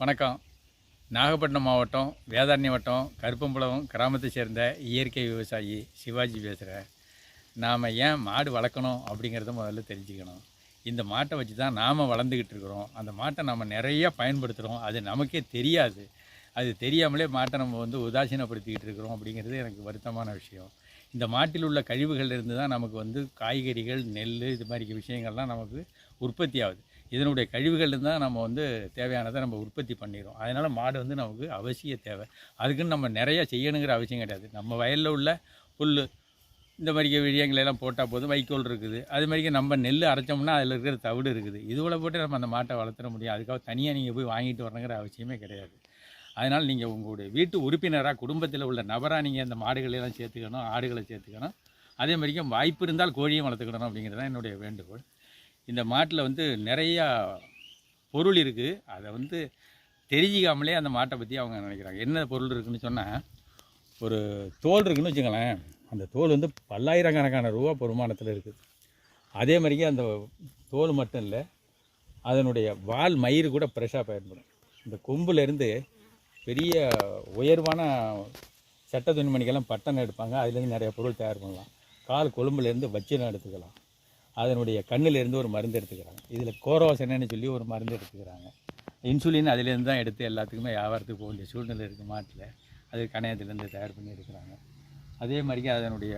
வணக்கம். நாகப்பட்டினம் மாவட்டம் வேதாரண்ய வட்டம் கருப்பம்புலம் கிராமத்தை சேர்ந்த இயற்கை விவசாயி சிவாஜி பேசுகிறேன் நாம் ஏன் மாடு வளர்க்கணும் அப்படிங்கிறத முதல்ல தெரிஞ்சுக்கணும். இந்த மாட்டை வச்சு தான் நாம் வளர்ந்துக்கிட்டு இருக்கிறோம். அந்த மாட்டை நம்ம நிறைய பயன்படுத்துகிறோம் அது நமக்கே தெரியாது. அது தெரியாமலே மாட்டை நம்ம வந்து உதாசீனப்படுத்திக்கிட்டு இருக்கிறோம் அப்படிங்கிறது எனக்கு வருத்தமான விஷயம். இந்த மாட்டில் உள்ள கழிவுகள் இருந்து தான் நமக்கு வந்து காய்கறிகள் நெல் இது மாதிரி விஷயங்கள்லாம் நமக்கு உற்பத்தி ஆகுது. இதனுடைய கழிவுகள்லேருந்து தான் நம்ம வந்து தேவையானதை நம்ம உற்பத்தி பண்ணிடுறோம். அதனால் மாடு வந்து நமக்கு அவசிய தேவை. அதுக்குன்னு நம்ம நிறையா செய்யணுங்கிற அவசியம் கிடையாது. நம்ம வயலில் உள்ள புல் இந்த மாதிரி விஷயங்களை எல்லாம் போட்டால் போதும் வைக்கோல் இருக்குது. அது மாதிரி நம்ம நெல் அரைச்சோம்னா அதில் இருக்கிற தவிடு இருக்குது. இதுவில் போட்டு நம்ம அந்த மாட்டை வளர்த்துட முடியும். அதுக்காக தனியாக நீங்கள் போய் வாங்கிட்டு வரணுங்கிற அவசியமே கிடையாது. அதனால் நீங்கள் உங்களுடைய வீட்டு உறுப்பினராக குடும்பத்தில் உள்ள நபராக நீங்கள் அந்த மாடுகளெல்லாம் சேர்த்துக்கணும் ஆடுகளை சேர்த்துக்கணும். அதே மாதிரிக்கும் வாய்ப்பு இருந்தால் கோழியும் வளர்த்துக்கணும் அப்படிங்கிறது தான் என்னுடைய வேண்டுகோள். இந்த மாட்டில் வந்து நிறையா பொருள் இருக்குது அதை வந்து தெரிஞ்சிக்காமலே அந்த மாட்டை பற்றி அவங்க நினைக்கிறாங்க. என்ன பொருள் இருக்குதுன்னு சொன்னால் ஒரு தோல் இருக்குதுன்னு வச்சுங்களேன் அந்த தோல் வந்து பல்லாயிரக்கணக்கான ரூபா பெருமானத்தில் இருக்குது அதே மாதிரியே அந்த தோல் மட்டும் இல்லை அதனுடைய வால் மயிறு கூட ஃப்ரெஷ்ஷாக பயன்படும். இந்த கொம்புலேருந்து பெரிய உயர்வான சட்ட துணிமணிக்கெல்லாம் பட்டன் எடுப்பாங்க. அதுலேருந்து நிறைய பொருள் தயார் பண்ணலாம். கால் கொழும்புலேருந்து வச்சிரம் எடுத்துக்கலாம். அதனுடைய கண்ணிலிருந்து ஒரு மருந்து எடுத்துக்கிறாங்க. இதில் கோரோசனைன்னு சொல்லி ஒரு மருந்து எடுத்துக்கிறாங்க. இன்சுலின் அதுலேருந்து தான் எடுத்து எல்லாத்துக்குமே வியாபாரத்துக்கு போக வேண்டிய சூழ்நிலை இருக்குது மாட்டில். அது கணையத்துலேருந்து தயார் பண்ணி எடுக்கிறாங்க. அதே மாதிரிக்கு அதனுடைய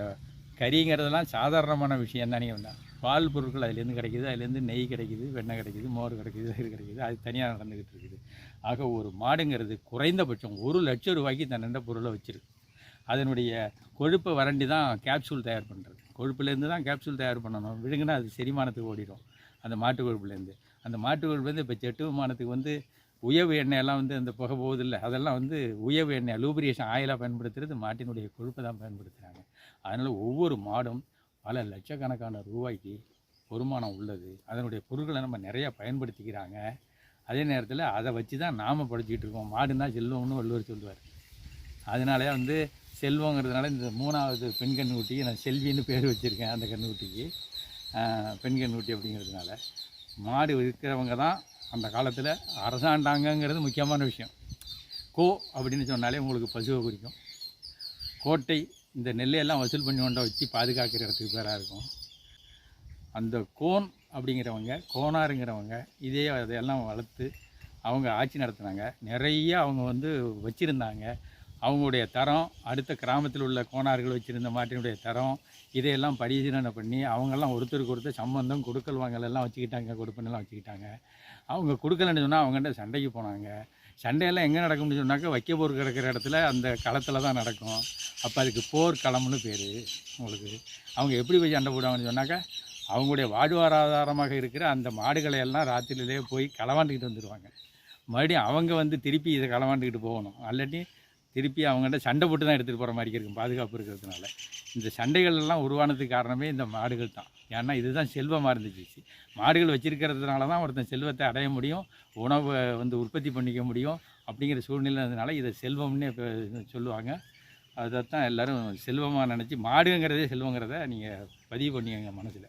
கறிங்கிறதெல்லாம் சாதாரணமான விஷயம் தானே. ஒன்றா பால் பொருட்கள் அதுலேருந்து கிடைக்கிது அதுலேருந்து நெய் கிடைக்குது வெண்ணெய் கிடைக்குது மோர் கிடைக்குது இது கிடைக்குது. அது தனியாக நடந்துக்கிட்டு இருக்குது. ஆக ஒரு மாடுங்கிறது குறைந்தபட்சம் ஒரு லட்சம் ரூபாய்க்கு தன்னெண்ட பொருளை வச்சுருக்கு. அதனுடைய கொழுப்பை வறண்டி தான் கேப்சூல் தயார் பண்ணுறது கொழுப்புலேருந்து தான் கேப்சூல் தயார் பண்ணணும். விழுங்கினா அது செரிமானத்துக்கு ஓடிடும் அந்த மாட்டு கொழுப்புலேருந்து. அந்த மாட்டு கொழுப்புலேருந்து இப்போ செட்டு விமானத்துக்கு வந்து உயவு எண்ணெயெல்லாம் வந்து அந்த புகை போகுதில்ல அதெல்லாம் வந்து உயவு எண்ணெய் லூப்ரியேஷன் ஆயிலாக பயன்படுத்துறது மாட்டினுடைய கொழுப்பை தான் பயன்படுத்துகிறாங்க அதனால் ஒவ்வொரு மாடும் பல லட்சக்கணக்கான ரூபாய்க்கு வருமானம் உள்ளது. அதனுடைய பொருட்களை நம்ம நிறையா பயன்படுத்திக்கிறாங்க. அதே நேரத்தில் அதை வச்சு தான் நாம் படிச்சுக்கிட்டு இருக்கோம். மாடுன்னா செல்வம்னு வள்ளுவர் சொல்லுவார். அதனாலே வந்து செல்வங்கிறதுனால இந்த மூணாவது பெண் கண்ணுக்குட்டிக்கு நான் செல்வின்னு பேர் வச்சுருக்கேன் அந்த கண்ணுக்குட்டிக்கு. பெண் கண்ணுக்குட்டி அப்படிங்கிறதுனால. மாடு இருக்கிறவங்க தான் அந்த காலத்தில் அரசாண்டாங்கங்கிறது முக்கியமான விஷயம். கோ அப்படின்னு சொன்னாலே உங்களுக்கு பசுவை குறிக்கும். கோட்டை இந்த நெல்லையெல்லாம் வசூல் பண்ணி கொண்ட வச்சு பாதுகாக்கிற இடத்துக்கு பேராக இருக்கும். அந்த கோன் அப்படிங்கிறவங்க கோனாருங்கிறவங்க இதே அதையெல்லாம் வளர்த்து அவங்க ஆட்சி நடத்துனாங்க. நிறைய அவங்க வந்து வச்சுருந்தாங்க. அவங்களுடைய தரம் அடுத்த கிராமத்தில் உள்ள கோணார்கள் வச்சுருந்த மாட்டினுடைய தரம் இதையெல்லாம் பரிசீலனை பண்ணி அவங்கெல்லாம் ஒருத்தருக்கு ஒருத்தர் சம்பந்தம் கொடுக்கல் வாங்கலெல்லாம் வச்சுக்கிட்டாங்க கொடுப்பனெல்லாம் வச்சுக்கிட்டாங்க. அவங்க கொடுக்கலன்னு சொன்னால் அவங்ககிட்ட சண்டைக்கு போனாங்க. சண்டையெல்லாம் எங்கே நடக்கும்னு சொன்னாக்கா வைக்க போர் கிடக்கிற இடத்துல அந்த களத்தில் தான் நடக்கும். அப்போ அதுக்கு போர் களம்னு பேர் உங்களுக்கு. அவங்க எப்படி போய் சண்டை போடுவாங்கன்னு சொன்னாக்கா அவங்களுடைய வாழ்வாதாரமாக இருக்கிற அந்த மாடுகளை எல்லாம் ராத்திரியிலே போய் களவாண்டுக்கிட்டு வந்துடுவாங்க மறுபடியும் அவங்க வந்து திருப்பி இதை களவாண்டுக்கிட்டு போகணும். அல்லாட்டி திருப்பி அவங்கள்ட்ட சண்டை போட்டு தான் எடுத்துகிட்டு போகிற மாதிரி இருக்கும் பாதுகாப்பு இருக்கிறதுனால. இந்த சண்டைகள் எல்லாம் உருவானதுக்கு காரணமே இந்த மாடுகள் தான். ஏன்னா இதுதான் செல்வமாக இருந்துச்சு. மாடுகள் வச்சிருக்கிறதுனால தான் ஒருத்தன் செல்வத்தை அடைய முடியும் உணவை வந்து உற்பத்தி பண்ணிக்க முடியும் அப்படிங்கிற சூழ்நிலை இருந்ததுனால இதை செல்வம்னு இப்போ சொல்லுவாங்க. அதைத்தான் எல்லோரும் செல்வமாக நினச்சி மாடுங்கிறதே செல்வங்கிறத நீங்கள் பதிவு பண்ணிக்கங்க மனசில்.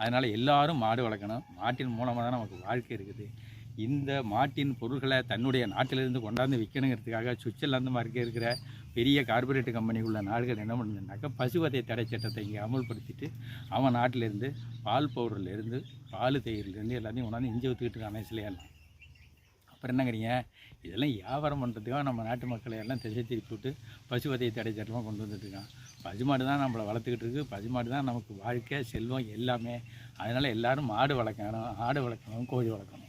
அதனால் எல்லாரும் மாடு வளர்க்கணும். மாட்டின் மூலமாக தான் நமக்கு வாழ்க்கை இருக்குது. இந்த மாட்டின் பொருட்களை தன்னுடைய நாட்டிலிருந்து கொண்டாந்து விற்கணுங்கிறதுக்காக சுவிட்சர்லாந்து மாதிரி இருக்கிற பெரிய கார்பரேட் கம்பெனி உள்ள நாடுகள் என்ன பண்ணுதுனாக்கா பசுவதை தடை சட்டத்தை இங்கே அமல்படுத்திட்டு அவன் நாட்டிலேருந்து பால் பவுடர்லேருந்து பால் தயிர்லேருந்து எல்லாத்தையும் கொண்டாந்து இஞ்சி ஊற்றுக்கிட்டு இருக்கானே சிலையெல்லாம் அப்புறம் என்னங்கிறீங்க இதெல்லாம் வியாபாரம் பண்ணுறதுக்காக நம்ம நாட்டு மக்களை எல்லாம் திசை திருப்பி விட்டு பசுவதை தடை சட்டமாக கொண்டு வந்துட்டுருக்கான் பசுமாடு தான் நம்மளை வளர்த்துக்கிட்டு இருக்கு. பசுமாடு தான் நமக்கு வாழ்க்கை செல்வம் எல்லாமே. அதனால் எல்லாரும் மாடு வளர்க்கணும் ஆடு வளர்க்கணும் கோழி வளர்க்கணும்.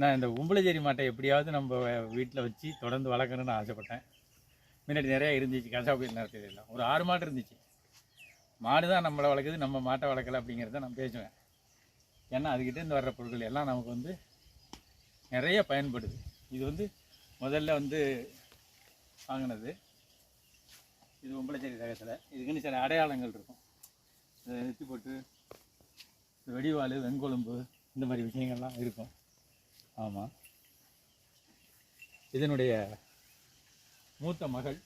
நான் இந்த உம்பளச்சேரி மாட்டை எப்படியாவது நம்ம வீட்டில் வச்சு தொடர்ந்து வளர்க்கணும்னு ஆசைப்பட்டேன். முன்னாடி நிறையா இருந்துச்சு கசாப்பு நடத்தது எல்லாம். ஒரு ஆறு மாடு இருந்துச்சு. மாடு தான் நம்மளை வளர்க்குது நம்ம மாட்டை வளர்க்கல அப்படிங்கிறத நான் பேசுவேன். ஏன்னா அதுக்கிட்டேருந்து வர்ற பொருட்கள் எல்லாம் நமக்கு வந்து நிறைய பயன்படுது. இது வந்து முதல்ல வந்து வாங்கினது இது உம்பளச்சேரி ரகத்தில் இதுக்குன்னு சில அடையாளங்கள் இருக்கும். இதை நெத்தி போட்டு வெடிவாள் வெண்கொழும்பு இந்த மாதிரி விஷயங்கள்லாம் இருக்கும். ஆமாம் இதனுடைய மூத்த மகள்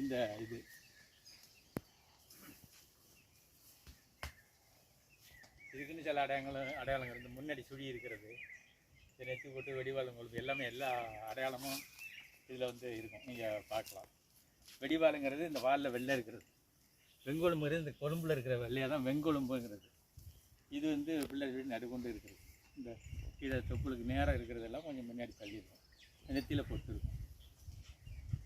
இந்த இது. இதுக்குன்னு சில அடையாளங்களும் அடையாளங்கள் இருந்து முன்னாடி சுழி இருக்கிறது. இதை நெத்தி போட்டு வெடிவாளம் கொழுப்பு எல்லாமே எல்லா அடையாளமும் இதில் வந்து இருக்கும். நீங்கள் பார்க்கலாம். வெடிவாளுங்கிறது இந்த வாலில் வெள்ளை இருக்கிறது. வெங்கொழும்புங்கிறது இந்த கொழும்பில் இருக்கிற வெள்ளையாக தான் வெங்கொழும்புங்கிறது. இது வந்து பிள்ளை நடுக்கொண்டு இருக்கிறது. இந்த கீழே தொப்புளுக்கு நேராக இருக்கிறதெல்லாம் கொஞ்சம் முன்னாடி தள்ளியிருக்கும் நெத்தியில் பொட்டு இருக்கும்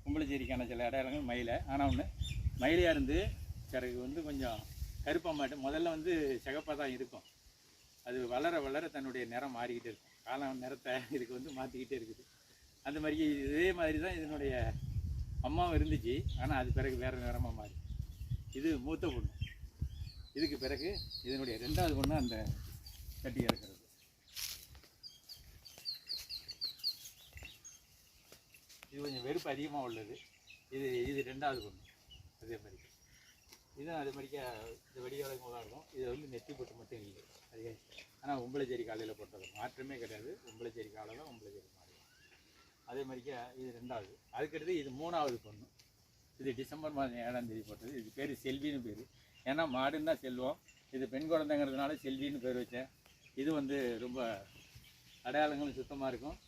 கும்பலச்சேரிக்கான சில அடையாளங்கள் மயிலை. ஆனால் ஒன்று மயிலையாக இருந்து பிறகு வந்து கொஞ்சம் கருப்பாக மாட்டு முதல்ல வந்து சிகப்பாக தான் இருக்கும். அது வளர வளர தன்னுடைய நிறம் மாறிக்கிட்டே இருக்கும். காலம் நிறத்தை இதுக்கு வந்து மாற்றிக்கிட்டே இருக்குது. அந்த மாதிரி இதே மாதிரி தான் இதனுடைய அம்மாவும் இருந்துச்சு. ஆனால் அது பிறகு வேறு நிறமாக மாறி. இது மூத்த பொண்ணு. இதுக்கு பிறகு இதனுடைய ரெண்டாவது பொண்ணு அந்த கட்டி இருக்கிறது இது கொஞ்சம் வெறுப்பு அதிகமாக உள்ளது. இது இது ரெண்டாவது பொண்ணு. அதே மாதிரி. இதுவும் அதே மாதிரிக்கா இந்த வெடிகாலம் தான் இருக்கும். இது வந்து நெத்தி போட்டு மட்டும் இல்லை. அதே ஆனால் உம்பளச்சேரி காலையில் போட்டது. மாற்றமே கிடையாது. உம்பளச்சேரி காலையில் தான் உம்பளச்சேரி மாறி அதே மாதிரிக்கா இது ரெண்டாவது. அதுக்கடுத்து இது மூணாவது பொண்ணு. இது டிசம்பர் மாதம் ஏழாம் தேதி போட்டது. இது பேர் செல்வின்னு பேர். ஏன்னா மாடுன்னு தான் செல்வம். இது பெண் குழந்தைங்கிறதுனால செல்வின்னு பேர் வச்சேன். இது வந்து ரொம்ப அடையாளங்களும் சுத்தமாக இருக்கும்.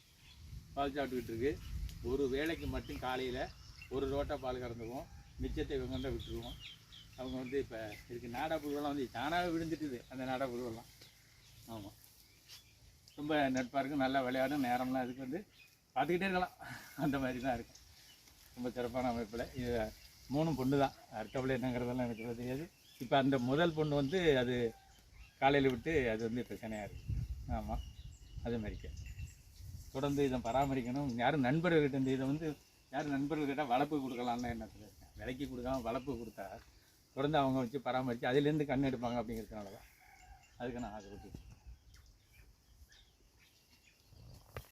பால் சாப்பிட்டுக்கிட்டு ஒரு வேலைக்கு மட்டும் காலையில் ஒரு ரோட்டை பால் கறந்துவோம் மிச்சத்தை இவங்கள்ட்ட விட்டுருவோம். அவங்க வந்து இப்போ இதுக்கு நாடா புழுவெல்லாம் வந்து தானாகவே விழுந்துட்டுது அந்த நாடா புழுவெல்லாம் ஆமாம் ரொம்ப நட்பாக இருக்கும் நல்லா விளையாடும் நேரம்லாம் அதுக்கு வந்து பார்த்துக்கிட்டே இருக்கலாம். அந்த மாதிரி தான் இருக்கும். ரொம்ப சிறப்பான அமைப்பில். இது மூணும் பொண்ணு தான் அடுத்தவளை என்னங்கிறதெல்லாம் எனக்கு தெரியாது. இப்போ அந்த முதல் பொண்ணு வந்து அது காலையில் விட்டு அது வந்து பிரச்சனையாக இருக்குது ஆமாம் அது மாதிரிக்க. தொடர்ந்து இதை பராமரிக்கணும். யாரும் நண்பர்கள்கிட்ட இந்த இதை வந்து யாரும் நண்பர்கள்கிட்ட வளர்ப்பு கொடுக்கலாம்னு என்ன இருக்கேன் விலைக்கு கொடுக்காம வளர்ப்பு கொடுத்தா தொடர்ந்து அவங்க வச்சு பராமரித்து அதுலேருந்து கண் எடுப்பாங்க அப்படிங்கிறதுனால தான் அதுக்கு நான் ஆசைப்பட்டு